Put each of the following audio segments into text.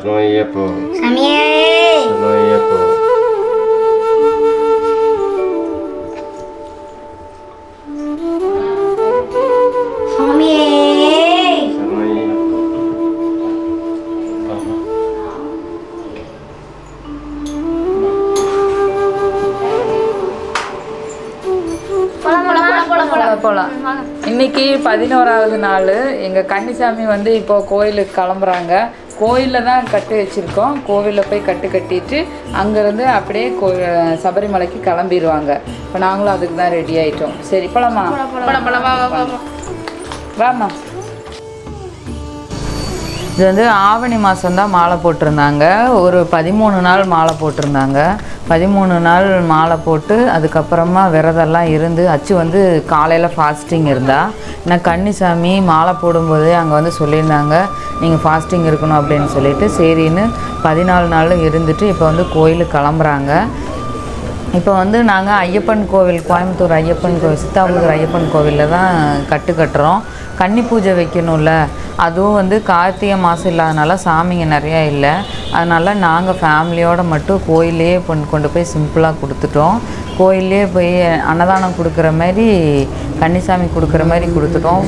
சரணமையப்போ சாமியே சரணமையப்போ போகலாம் இன்னைக்கு பதினோராவது நாள். எங்கள் கன்னிசாமி வந்து இப்போ கோயிலுக்கு கிளம்புறாங்க. கோயிலில் தான் கட்டு வச்சுருக்கோம். கோவிலில் போய் கட்டு கட்டிட்டு அங்கேருந்து அப்படியே கோ சபரிமலைக்கு கிளம்பிடுவாங்க இப்போ நாங்களும் அதுக்கு தான் ரெடி ஆயிட்டோம். சரி போலாமா? வாமா இது வந்து ஆவணி மாதம்தான் மாலை போட்டிருந்தாங்க. ஒரு பதிமூணு நாள் மாலை போட்டிருந்தாங்க. பதிமூணு நாள் மாலை போட்டு அதுக்கப்புறமா விரதெல்லாம் இருந்து அச்சு வந்து காலையில் ஃபாஸ்டிங் இருந்தா. ஏன்னா கன்னிசாமி மாலை போடும்போதே அங்கே வந்து சொல்லியிருந்தாங்க நீங்கள் ஃபாஸ்டிங் இருக்கணும் அப்படின்னு சொல்லிட்டு. சரின்னு பதினாலு நாள் இருந்துட்டு இப்போ வந்து கோயிலுக்கு கிளம்புறாங்க. இப்போ வந்து நாங்கள் ஐயப்பன் கோவில் கோயம்புத்தூர் ஐயப்பன் கோவில் சித்தாபுதூர் ஐயப்பன் கோவிலில் தான் கட்டு கட்டுறோம். கன்னி பூஜை வைக்கணும்ல. அதுவும் வந்து கார்த்திகை மாதம் இல்லாதனால சாமிங்க நிறையா இல்லை. அதனால் நாங்கள் ஃபேமிலியோடு மட்டும் கோயிலே கொண்டு கொண்டு போய் சிம்பிளாக கொடுத்துட்டோம். கோயிலே போய் அன்னதானம் கொடுக்குற மாதிரி கன்னிசாமி கொடுக்குற மாதிரி கொடுத்துட்டோம்.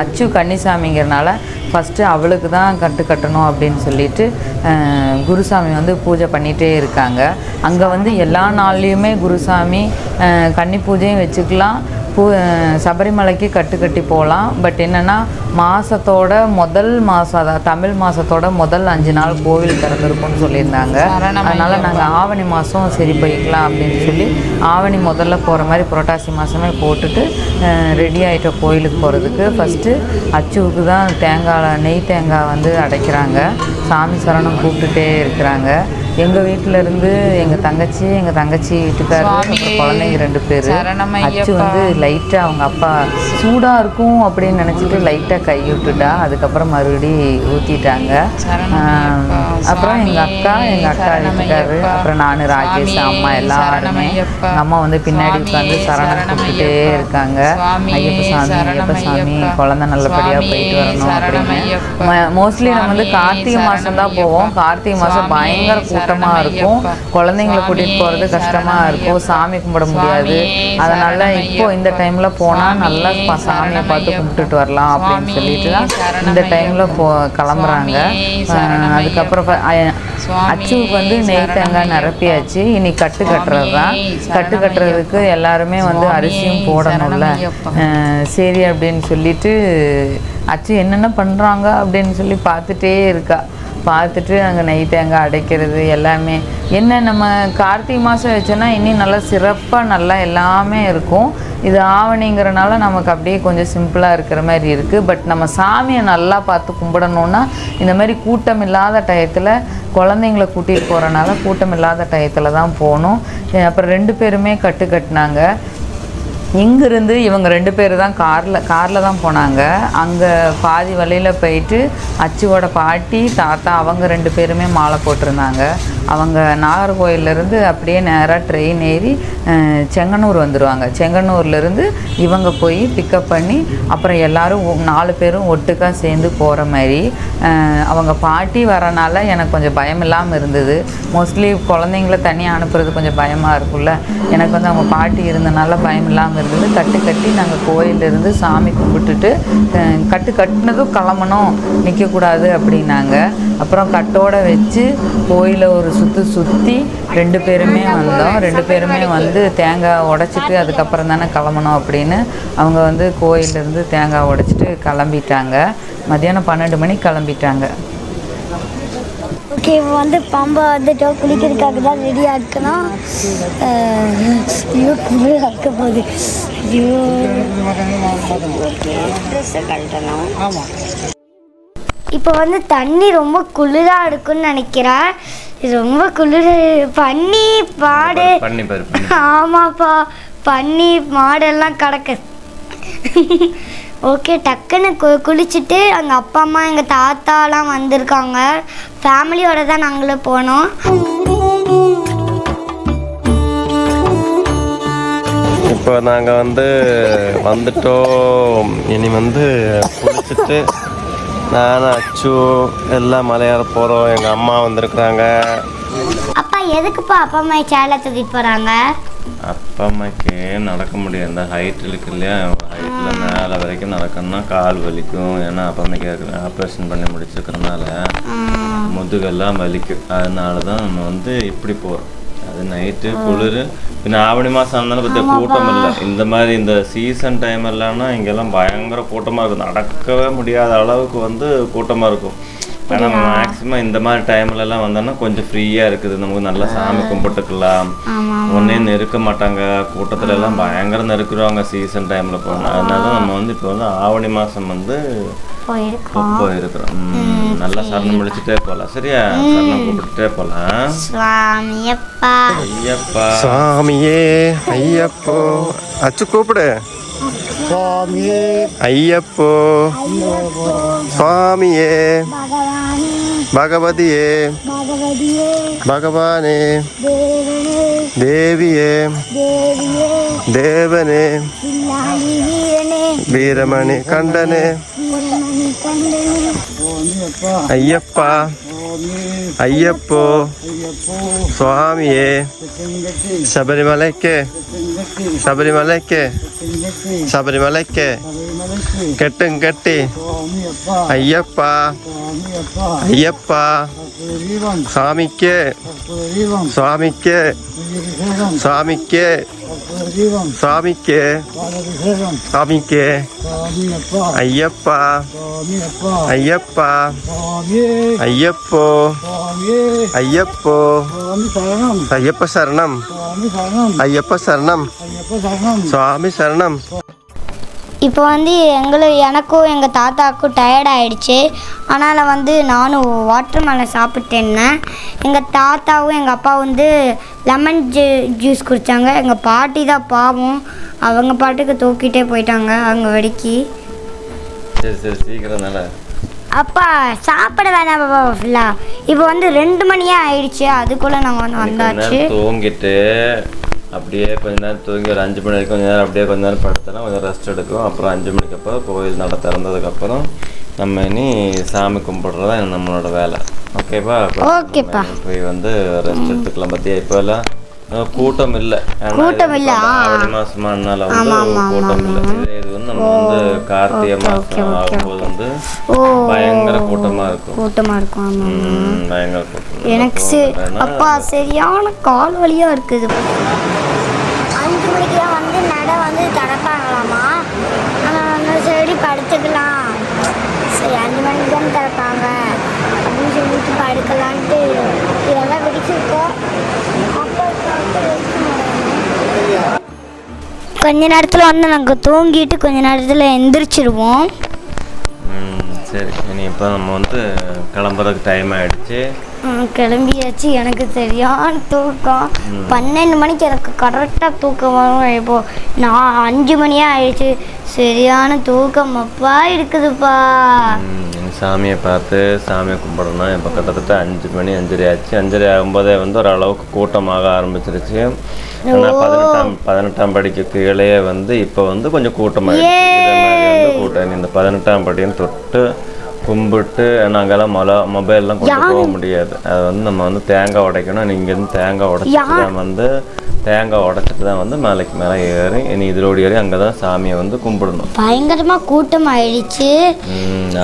அச்சு கன்னிசாமிங்கிறனால ஃபஸ்ட்டு அவளுக்கு தான் கட்டு கட்டணும் அப்படின்னு சொல்லிட்டு குருசாமி வந்து பூஜை பண்ணிகிட்டே இருக்காங்க. அங்கே வந்து எல்லா நாள்லேயுமே குருசாமி கன்னி பூஜையும் வச்சுக்கலாம். பூ சபரிமலைக்கு கட்டு கட்டி போகலாம் பட் என்னென்னா மாதத்தோட முதல் மாதம் அதாவது தமிழ் மாதத்தோட முதல் அஞ்சு நாள் கோவில் திறந்துருக்கும்னு சொல்லியிருந்தாங்க. அதனால் நாங்கள் ஆவணி மாதம் சரி போய்க்கலாம் அப்படின்னு சொல்லி ஆவணி முதல்ல போகிற மாதிரி புரட்டாசி மாதமே போட்டுட்டு ரெடி ஆகிட்டோம் கோயிலுக்கு போகிறதுக்கு ஃபஸ்ட்டு அச்சுவுக்கு தான் தேங்காய் நெய் தேங்காய் வந்து அடைக்கிறாங்க. சாமி சரணம் கூப்பிட்டுட்டே இருக்கிறாங்க. எங்கள் வீட்டில் இருந்து எங்கள் தங்கச்சி எங்கள் தங்கச்சி வீட்டுக்காரர் குழந்தைங்க ரெண்டு பேர். அச்சு வந்து லைட்டாக அவங்க அப்பா சூடாக இருக்கும் அப்படின்னு நினச்சிட்டு லைட்டாக கை விட்டுட்டா. அதுக்கப்புறம் மறுபடி ஊற்றிட்டாங்க அப்புறம் எங்கள் அக்கா எங்கள் அக்கா வீட்டுக்காரரு அப்புறம் நான் ராகேஷ் அம்மா எல்லாருமே. அம்மா வந்து பின்னாடி உட்காந்து சரணம் கூப்பிட்டுட்டே இருக்காங்க. ஐயப்ப சாமி ஐயப்ப சாமி குழந்தை நல்லபடியாக போயிட்டு வரணும் அப்படின்னு. மோஸ்ட்லி நம்ம வந்து கார்த்திகை மாதம் தான் போவோம். கார்த்திகை மாதம் பயங்கர கூட்டமாக இருக்கும். குழந்தைங்களை கூட்டிகிட்டு போகிறது கஷ்டமாக இருக்கும். சாமி கும்பிட முடியாது. அதனால் இப்போ இந்த டைமில் போனால் நல்லா சாமியை பார்த்து கும்பிட்டுட்டு வரலாம் அப்படின்னு சொல்லிட்டு தான் இந்த டைமில் போ கிளம்புறாங்க. அதுக்கப்புறம் அச்சுவுக்கு வந்து நெய் தேங்காய் நிரப்பியாச்சு. இனி கட்டு கட்டுறது தான் கட்டு கட்டுறதுக்கு எல்லாருமே வந்து அரிசியும் போடணும்ல. சரி அப்படின்னு சொல்லிட்டு அச்சு என்னென்ன பண்ணுறாங்க அப்படின்னு சொல்லி பார்த்துட்டே இருக்கா. பார்த்துட்டு அங்கே நைட்டு அங்கே அடைக்கிறது எல்லாமே. என்ன நம்ம கார்த்திகை மாதம் வச்சோன்னா இன்னும் நல்லா சிறப்பாக நல்லா எல்லாமே இருக்கும். இது ஆவணிங்கிறனால நமக்கு அப்படியே கொஞ்சம் சிம்பிளாக இருக்கிற மாதிரி இருக்குது பட் நம்ம சாமியை நல்லா பார்த்து கும்பிடணுன்னா இந்த மாதிரி கூட்டம் இல்லாத டயத்தில் குழந்தைங்கள கூட்டிகிட்டு போகிறனால கூட்டம் இல்லாத டயத்தில் தான் போகணும். அப்புறம் ரெண்டு பேருமே கட்டு கட்டினாங்க. இங்கிருந்து இவங்க ரெண்டு பேர் தான் காரில் காரில் தான் போனாங்க. அங்கே பாதி வழியில் போயிட்டு அச்சுவோட பாட்டி தாத்தா அவங்க ரெண்டு பேருமே மாலை போட்டிருந்தாங்க. அவங்க நாகர்கோயிலேருந்து அப்படியே நேராக ட்ரெயின் ஏறி செங்கனூர் வந்துடுவாங்க செங்கனூர்லேருந்து இவங்க போய் பிக்கப் பண்ணி அப்புறம் எல்லோரும் நாலு பேரும் ஒட்டுக்காக சேர்ந்து போகிற மாதிரி அவங்க பாட்டி வரனால எனக்கு கொஞ்சம் பயம் இல்லாமல் இருந்தது. மோஸ்ட்லி குழந்தைங்கள தனியாக அனுப்புறது கொஞ்சம் பயமாக இருக்கும்ல. எனக்கு வந்து அவங்க பாட்டி இருந்தனால பயம் இல்லாமல் இருந்தது கட்டு கட்டி நாங்கள் கோயிலிருந்து சாமி கும்பிட்டுட்டு கட்டு கட்டினதும் கிளம்பணும். நிற்கக்கூடாது அப்படின்னாங்க. அப்புறம் கட்டோட வச்சு கோயிலை ஒரு சுற்று சுற்றி ரெண்டு பேருமே வந்தோம். ரெண்டு பேருமே வந்து தேங்காய் உடச்சிட்டு அதுக்கப்புறம் தானே கிளம்பணும் அப்படின்னு அவங்க வந்து கோயிலிருந்து தேங்காய் உடைச்சிட்டு கிளம்பிட்டாங்க. மதியானம் பன்னெண்டு மணிக்கு கிளம்பிட்டாங்க. ஓகே இப்போ வந்து பம்பை வந்துட்டோம் குளிக்கிறதுக்காக தான் ரெடியாக இருக்கணும் அஹ், ஐயோ குளிர் இருக்க போகுது. ஐயோ. ட்ரெஸ்ஸை கழட்டணும் இப்போ வந்து தண்ணி ரொம்ப குளிராக இருக்குன்னு நினைக்கிறேன். இது ரொம்ப குளிர். பன்னி பாடு பண்ணி பண்ணி ஆமாப்பா பன்னி மாடெல்லாம் கிடக்கு. ஓகே டக்குன்னு கு குளிச்சுட்டு எங்கள் அப்பா அம்மா எங்கள் தாத்தாலாம் வந்திருக்காங்க. ஃபேமிலியோட தான் நாங்களும் போனோம். இப்போ நாங்கள் வந்து வந்துட்டோம். இனி வந்து குளிச்சுட்டு நானும் அச்சு எல்லாம் மலையாள போகிறோம் எங்கள் அம்மா வந்திருக்கிறாங்க. அப்பா எதுக்குப்பா அப்பா அம்மா சேலை தூக்கிட்டு போறாங்க? அப்பா அம்மாக்கு நடக்க முடியாது. இந்த ஹைட் இருக்கு இல்லையா? ஹைட்டில் மேலே வரைக்கும் நடக்கணும்னா கால் வலிக்கும். ஏன்னா அப்பா அம்மைக்கு ஆப்ரேஷன் பண்ணி முடிச்சிருக்கிறதுனால முதுகெல்லாம் வலிக்கும். அதனால தான் நம்ம வந்து இப்படி போகிறோம் அது நைட்டு குளிர். பின்ன ஆவணி மாதம் ஆனாலும் பற்றி கூட்டம் இல்லை. இந்த மாதிரி இந்த சீசன் டைம் எல்லாம்னா இங்கெல்லாம் பயங்கர கூட்டமாக இருக்கும். நடக்கவே முடியாத அளவுக்கு வந்து கூட்டமாக இருக்கும். ஆனால் மேக்ஸிமம் இந்த மாதிரி டைம்ல எல்லாம் வந்தோன்னா கொஞ்சம் ஃப்ரீயாக இருக்குது. நமக்கு நல்லா சாமி கும்பிட்டுக்கலாம். ஒன்னே நெருக்க மாட்டாங்க. கூட்டத்துல எல்லாம் பயங்கர நெருக்குறாங்க சீசன் டைம்ல போனால் அதனால நம்ம வந்து இப்போ வந்து ஆவணி மாதம் வந்து போயிருக்கிறோம். நல்லா சரணம் முடிச்சுட்டே போகலாம் சரியா? சரணம் கூப்பிட்டுட்டே போகலாம் சுவாமியப்பா. ஐயப்பா. சாமியே ஐயப்போ. அச்சு கூப்பிடு. അയ്യപ്പോ. സ്വാമിയേ. ഭഗവതിയെ. ഭഗവാനെ. ദേവിയെ. ദേവനെ. വീരമണി കണ്ഠനെ അയ്യപ്പ. ஐயப்போ சுவாமியே சபரிமலைக்கு சபரிமலைக்கு சபரிமலைக்கு கெட்டும் கட்டி ஐயப்பா ஐயப்பா சாமிக்கு சுவாமிக்கு சுவாமிக்கு சாமிக்கு. சாமிக்கு. ஐயப்பா. ஐயப்பா. ஐயப்போ. ஐயப்போ. ஐயப்ப சரணம். ஐயப்ப சரணம். சுவாமி சரணம். இப்போ வந்து எங்களை எனக்கும் எங்கள் தாத்தாவுக்கும் டயர்ட் ஆயிடுச்சு. அதனால் வந்து நானும் வாட்டர் மேலன் சாப்பிட்டேன்னேன் எங்கள் தாத்தாவும் எங்கள் அப்பா வந்து லெமன் ஜூ ஜூஸ் குடித்தாங்க எங்கள் பாட்டி தான் பாவம். அவங்க பாட்டுக்கு தூக்கிட்டே போயிட்டாங்க அவங்க வெடிக்கி. சரி சரி சீக்கிரம் நல்ல. அப்பா சாப்பிட வேணாம் பாப்பா ஃபுல்லாக இப்போ வந்து ரெண்டு மணியே ஆயிடுச்சு. அதுக்குள்ளே நாங்கள் வந்து வந்தாச்சு. தூங்கிட்டு அப்படியே கொஞ்ச நேரம் தூங்கி ஒரு அஞ்சு மணி வரைக்கும் கொஞ்ச நேரம் அப்படியே கொஞ்ச நேரம் படுத்தலாம் கொஞ்சம் ரெஸ்ட் எடுக்கும். அப்புறம் அஞ்சு மணிக்கு அப்புறம் கோயில் நட திறந்ததுக்கப்புறம் நம்ம இனி சாமி கும்பிடுறதா நம்மளோட வேலை. ஓகேப்பா போய் வந்து ரெஸ்ட் எடுத்துக்கலாம். பத்தியா இப்போ எல்லாம் அஹ், கூட்டம் இல்லை ஏன்னா கூட்டம் இல்ல. ஆவணி மாசமானால வந்து ஆமா, ஆமா, கூட்டம் ஆமா, இல்லை இதே வந்து நம்ம வந்து கார்த்திகை ஓகே, ஓகே, மாசம் ஆகும்போது வந்து ஓ பயங்கர கூட்டமா இருக்கும். கூட்டமாக இருக்கும். ஆமாம் ம், பயங்கர கூட்டம் எனக்கு அப்போ சரி வேணா- அப்பா சரியான கால் வலியா இருக்குது. அஞ்சு மணிக்கு தான் வந்து நடை வந்து திறப்பாங்களாமா? ஆனால் சரி படுத்துக்கலாம். சரி அஞ்சு மணிக்கு தான் திறப்பாங்க. அப்படின்னு சொல்லிட்டு படுக்கலான்ட்டு இதெல்லாம் பிடிச்சிருக்கோம் கொஞ்ச நேரத்தில் வந்து நாங்கள் தூங்கிட்டு கொஞ்ச நேரத்தில் எந்திரிச்சிருவோம். சரி. இனி இப்போ நம்ம வந்து கிளம்புறதுக்கு டைம் ஆகிடுச்சு கிளம்பியாச்சு. எனக்கு சரியான தூக்கம். பன்னெண்டு மணிக்கு எனக்கு கரெக்டாக தூக்கம் வரும். இப்போ நான் அஞ்சு மணியே ஆயிடுச்சு. சரியான தூக்கம் அப்பா இருக்குதுப்பா. சாமியை பார்த்து சாமியை கும்பிடணும். இப்போ கிட்டத்தட்ட அஞ்சு மணி அஞ்சரை ஆச்சு. அஞ்சரை ஆகும்போதே வந்து ஒரு அளவுக்கு கூட்டமாக ஆரம்பிச்சிருச்சு. ஆனால் பதினெட்டாம் பதினெட்டாம் படிக்கு கீழே வந்து இப்போ வந்து கொஞ்சம் வந்து கூட்டம். இந்த பதினெட்டாம் படியும் தொட்டு கும்பிட்டு நாங்கெல்லாம் மொல மொபைல்லாம் கொண்டு போக முடியாது. அது வந்து நம்ம வந்து தேங்காய் உடைக்கணும். நீ இங்கேருந்து தேங்காய் உடைச்சிட்டு தான் வந்து தேங்காய் உடைச்சிட்டு தான் வந்து மேலைக்கு மேலே ஏறி இனி இதிலோடு ஏறி அங்கே தான் சாமியை வந்து கும்பிடணும். பயங்கரமாக கூட்டம் ஆயிடுச்சு.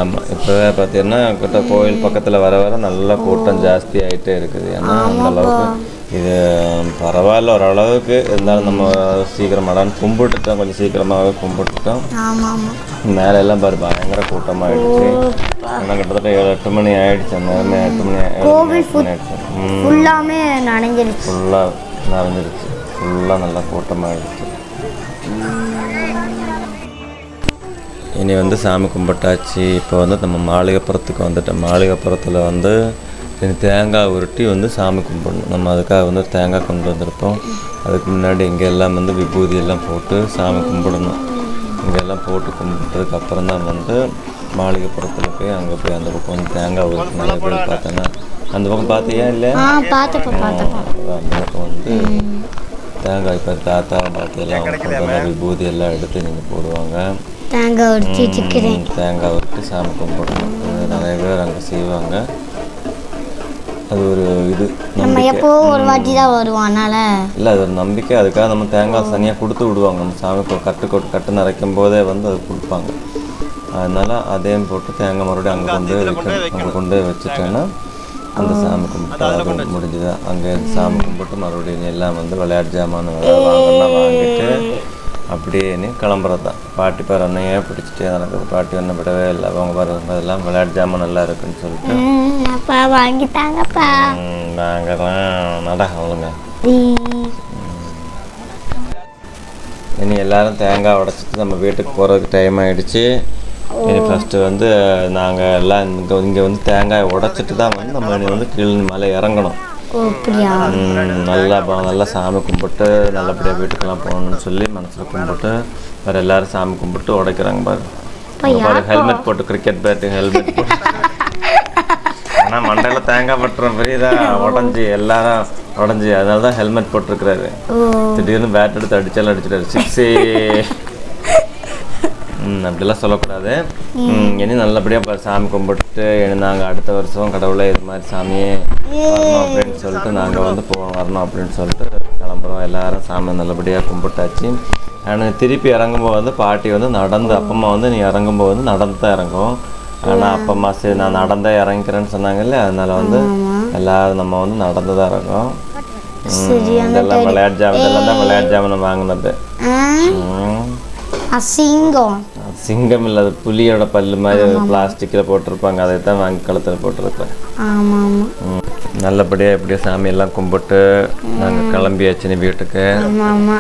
ஆமாம் இப்போ பார்த்தீங்கன்னா கிட்ட கோயில் பக்கத்தில் வர வர நல்லா கூட்டம் ஜாஸ்தி ஆகிட்டே இருக்குது. ஏன்னா அந்த அளவுக்கு இது பரவாயில்ல ஓரளவுக்கு இருந்தாலும் நம்ம சீக்கிரம் மடான்னு கும்பிட்டுட்டோம் கொஞ்சம் சீக்கிரமாகவே கும்பிட்டுட்டோம் மேலே எல்லாம் பாரு பயங்கர கூட்டமாகிடுச்சு ஏன்னா கிட்டத்தட்ட ஏழு எட்டு மணி ஆயிடுச்சு அந்த நேரமே எட்டு மணி ஆயிடுச்சு ஃபுல்லாமே நனைஞ்சிருச்சு ஃபுல்லாக நிறைஞ்சிருச்சு ஃபுல்லாக நல்லா கூட்டமாகிடுச்சு இனி வந்து சாமி கும்பிட்டாச்சு இப்போ வந்து நம்ம மாளிகைப்புறத்துக்கு வந்துட்டோம் மாளிகைப்புறத்தில் வந்து தேங்காய் உருட்டி வந்து சாமி கும்பிடணும். நம்ம அதுக்காக வந்து தேங்காய் கொண்டு வந்திருப்போம். அதுக்கு முன்னாடி இங்கே எல்லாம் வந்து விபூதி எல்லாம் போட்டு சாமி கும்பிடணும். இங்கெல்லாம் போட்டு கும்பிட்டதுக்கு அப்புறம் தான் வந்து மாளிகைப்புறத்தில் போய் அங்கே போய் அந்த பக்கம் வந்து தேங்காய் உருட்டி நிறைய பேர் பார்த்தேன்னா அந்த பக்கம் பார்த்தியா இல்லை அந்த பக்கம் வந்து தேங்காய் இப்போ தாத்தா பாட்டி எல்லாம் கொண்டு விபூதி எல்லாம் எடுத்து நீங்கள் போடுவாங்க. தேங்காய் ம், தேங்காய் உருட்டி சாமி கும்பிடணும். நிறைய பேர் அங்கே செய்வாங்க. அது ஒரு இது நம்ம எப்போ ஒரு வாட்டி தான் வருவோம் அதனால. இல்லை அது ஒரு நம்பிக்கை. அதுக்காக நம்ம தேங்காய் தனியாக கொடுத்து விடுவாங்க. நம்ம சாமி கட்டு கொட்டு கட்டு நிறைக்கும் போதே வந்து அது கொடுப்பாங்க. அதனால அதையும் போட்டு தேங்காய் மறுபடியும் அங்கே கொண்டு வைக்கணும். அங்கே கொண்டு போய் வச்சுட்டேன்னா அந்த சாமி கும்பிட்டு அது முடிஞ்சுதா. அங்கே சாமி கும்பிட்டு மறுபடியும் எல்லாம் வந்து விளையாட்டு ஜாமான் வாங்கிட்டு அப்படியே நீ கிளம்புறது தான். பாட்டி பாரு அண்ணையே பிடிச்சிட்டே நடக்குது பாட்டி ஒன்றும் விடவே இல்லை. அவங்க பாரு அதெல்லாம் விளையாட்டு ஜாமான் நல்லா இருக்குன்னு சொல்லிட்டு. அப்பா வாங்கிட்டாங்கப்பா. ம், நாங்கெல்லாம் நட அவளுங்க. இனி எல்லாரும் தேங்காய் உடைச்சிட்டு நம்ம வீட்டுக்கு போகிறதுக்கு டைம் ஆயிடுச்சு. இனி ஃபஸ்ட்டு வந்து நாங்கள் எல்லாம் இங்கே இங்கே வந்து தேங்காய் உடைச்சிட்டு தான் வந்து நம்ம இனி வந்து கீழே மலை இறங்கணும். ஓ அப்படியா? நல்லா நல்லா சாமி கும்பிட்டு நல்லபடியாக வீட்டுக்கெல்லாம் போகணும்னு சொல்லி மனசில் கும்பிட்டு வேறு எல்லாரும் சாமி கும்பிட்டு உடைக்கிறாங்க பாரு. பாரு ஹெல்மெட் போட்டு கிரிக்கெட் பேட்டு ஹெல்மெட் போட்டு. ஆனால் மண்டையில் தேங்காய் பட்டுறோம் பெரியதா உடஞ்சி எல்லாரும் உடஞ்சி அதனால தான் ஹெல்மெட் போட்டிருக்கிறாரு திடீர்னு பேட் எடுத்து அடிச்சாலும் அடிச்சிட்டாரு. சிக்ஸே. அப்படிலாம் சொல்லக்கூடாது. ம், இனி நல்லபடியாக சாமி கும்பிட்டு இனி நாங்கள் அடுத்த வருஷம் கடவுளே இது மாதிரி சாமியே வரணும் அப்படின்னு சொல்லிட்டு நாங்கள் வந்து போ வரணும் அப்படின்னு சொல்லிட்டு கிளம்புறோம். எல்லாரும் சாமி நல்லபடியாக கும்பிட்டாச்சு. ஆனால் திருப்பி இறங்கும்போது வந்து பாட்டி வந்து நடந்து அப்பம்மா வந்து நீ இறங்கும்போது வந்து நடந்து தான் இறங்கும். ஆனால் அப்பம்மா சரி நான் நடந்தே இறங்கிக்கிறேன்னு சொன்னாங்கல்ல அதனால வந்து எல்லாரும் நம்ம வந்து நடந்து தான் இறங்கும் இதெல்லாம் விளையாட்டு ஜாமான் இதெல்லாம் தான் விளையாட்டு ஜாமான் வாங்கினது. அசிங்கம். சிங்கம் இல்லை அது புலியோட பல்லு மாதிரி பிளாஸ்டிக்கில் போட்டிருப்பாங்க அதை தான் வாங்கி கழுத்தில் போட்டிருப்பேன். ஆமா ஆமா ம். நல்லபடியாக எப்படியோ சாமியெல்லாம் கும்பிட்டு நாங்கள் கிளம்பியாச்சு நீ வீட்டுக்கு. ஆமா ஆமா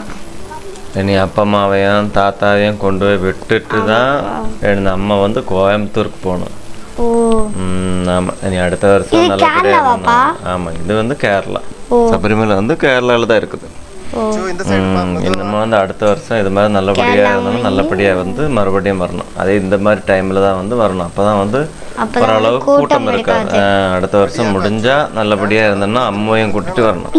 இனி அப்பா அம்மாவையும் தாத்தாவையும் கொண்டு போய் விட்டுட்டு தான் எனது அம்மா வந்து கோயம்புத்தூருக்கு போகணும். ஓ. ம், ஆமா. இனி அடுத்த வருஷம் நல்லபடியாக ஆமாம் இது வந்து கேரளா. சபரிமலை வந்து கேரளாவில் தான் இருக்குது. நம்ம வந்து அடுத்த வருஷம் இது மாதிரி நல்லபடியாக இருந்தாலும் நல்லபடியாக வந்து மறுபடியும் வரணும். அதே இந்த மாதிரி டைமில் தான் வந்து வரணும். அப்போ தான் வந்து ஓரளவுக்கு கூட்டம் இருக்காது. அடுத்த வருஷம் முடிஞ்சா நல்லபடியாக இருந்தோம்னா அம்மாவையும் கூட்டிட்டு வரணும்.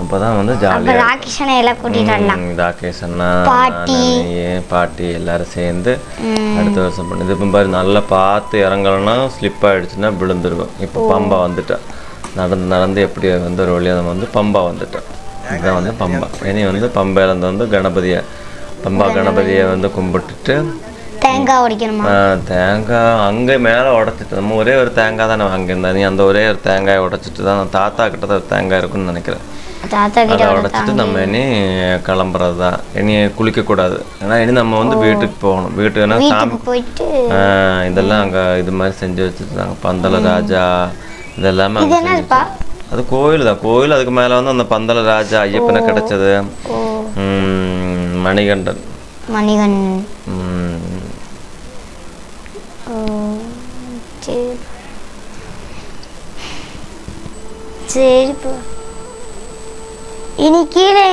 அப்போ தான் வந்து ஜாலியாக ராகிஷனை எல்லாம் கூட்டிட்டு வரலாம். ராகேஷ் அண்ணா நானு, பாட்டி எல்லாரும் சேர்ந்து அடுத்த வருஷம் பண்ணி இது இப்போ பாரு நல்லா பார்த்து இறங்கலன்னா ஸ்லிப் ஆயிடுச்சுன்னா விழுந்துருக்கும் இப்போ பம்பா வந்துட்டா. நடந்து நடந்து எப்படி வந்து ஒரு வழியாக நம்ம வந்து பம்பா வந்துட்டோம் இதுதான் வந்து பம்பா இனி வந்து பம்பையிலேருந்து வந்து கணபதியை பம்பா கணபதியை வந்து கும்பிட்டுட்டு தேங்காய் உடைக்கணுமா? தேங்காய் அங்கே மேலே உடச்சிட்டு நம்ம ஒரே ஒரு தேங்காய் தானே வாங்கியிருந்தேன். நீ அந்த ஒரே ஒரு தேங்காயை உடைச்சிட்டு தான் தாத்தா கிட்ட தான் ஒரு தேங்காய் இருக்குன்னு நினைக்கிறேன். தாத்தா கிட்ட அதை உடைச்சிட்டு நம்ம இனி கிளம்புறது தான். இனி குளிக்கக்கூடாது ஏன்னா இனி நம்ம வந்து வீட்டுக்கு போகணும். வீட்டுக்கு ஏன்னா சாமி இதெல்லாம் அங்கே இது மாதிரி செஞ்சு வச்சுருந்தாங்க. பந்தல ராஜா இதெல்லாமே அது கோயில் தான் கோயில் அதுக்கு மேலே வந்து அந்த பந்தல ராஜா ஐயப்பனை கிடைச்சது ஓ ம், மணிகண்டன் மணிகண்டன் ம், ஓ சரி சரிப்பா இனி கீழே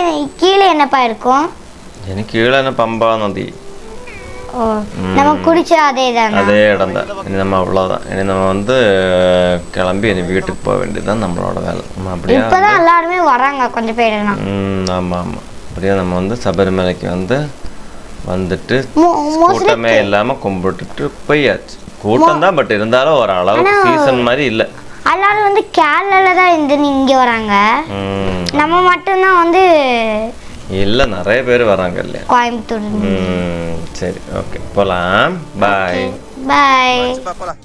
கீழே என்னப்பா இருக்கும் இனி கீழே என்ன பம்பா நதி ஓ நம்ம குடிச்ச அதே தானே? அதே இடம் தான் இனி நம்ம அவ்வளோதான் இனி நம்ம வந்து கிளம்பி இனி வீட்டுக்கு போக வேண்டியதுதான் நம்மளோட வேலை. நம்ம அப்படியே இப்பதான் எல்லாருமே வராங்க கொஞ்சம் பேருலாம் ம் ஆமாம் ஆமாம் அப்படியே நம்ம வந்து சபரிமலைக்கு வந்து வந்துட்டு கூட்டமே இல்லாமல் கும்பிட்டுட்டு போயாச்சு. கூட்டம் தான் பட் இருந்தாலும் ஒரு அளவுக்கு சீசன் மாதிரி இல்லை. எல்லாரும் வந்து கேரளால தான் இருந்து இங்க வராங்க. நம்ம மட்டும்தான் வந்து இல்லை நிறைய பேர் வராங்க இல்லையா? கோயம்புத்தூர் ம் சரி ஓகே. போகலாம் பாய் பாய் பா போலாம்